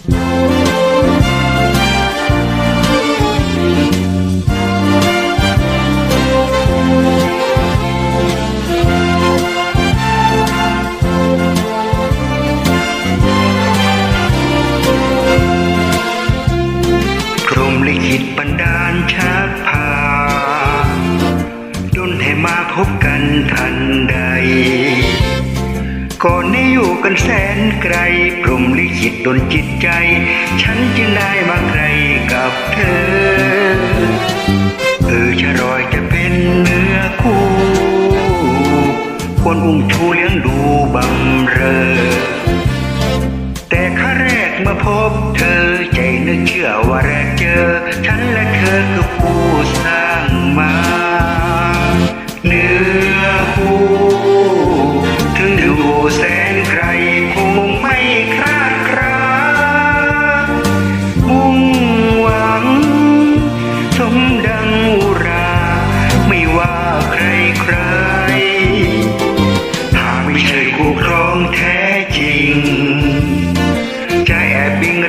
พรหมลิขิตบันาลชักพาดนให้มาพบกันทันใด ก่อนได้อยู่กันแสนไกลพรมลิขิตดนจิตใจ ฉันจึงได้มาไกลกับเธอ เออชะรอยจะเป็นเนื้อคู่ควรอุ้มชูเลี้ยงดูบำเรอ แต่ครั้งแรกมื่อพบเธอใจนึกเชื่อว่าแรกเจอ ฉันและเธอคือผู้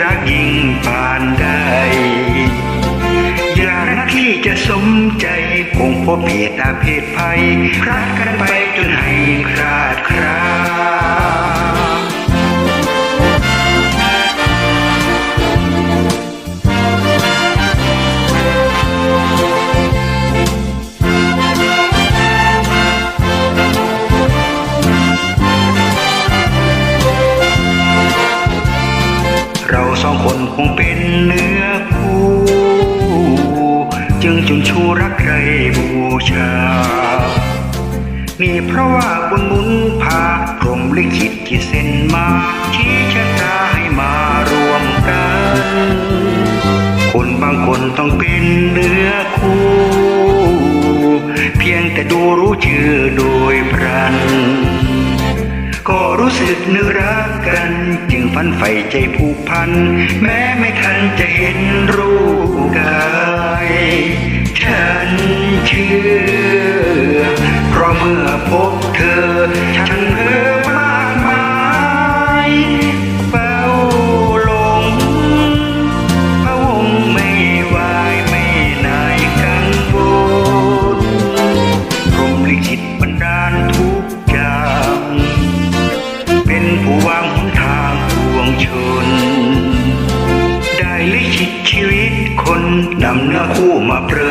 รักยิ่งปานใดอย่านักที่จะสมใจคงพบเหตุอาเพศภัยรักกันไปจนให้ เราสองคนคงเป็นเนื้อคู่ จึงจุนชูรักใครบูชา นี่เพราะว่าบุญหมุนพาพรหมลิขิตที่เส้นมาชี้ชะตาให้มารวมกัน คนบางคนต้องเป็นเนื้อคู่ เพียงแต่ดูรู้ชื่อโดยพรัน สึกนึกรักกัน จึงฝันใฝ่ใจผูกพัน แม้ไม่ทันจะเห็นรูปกายฉันเชื่อ เพราะเมื่อพบเธอฉัน ได้ลิขิตชีวิตคนนำเนื้อคู่มาเปลือ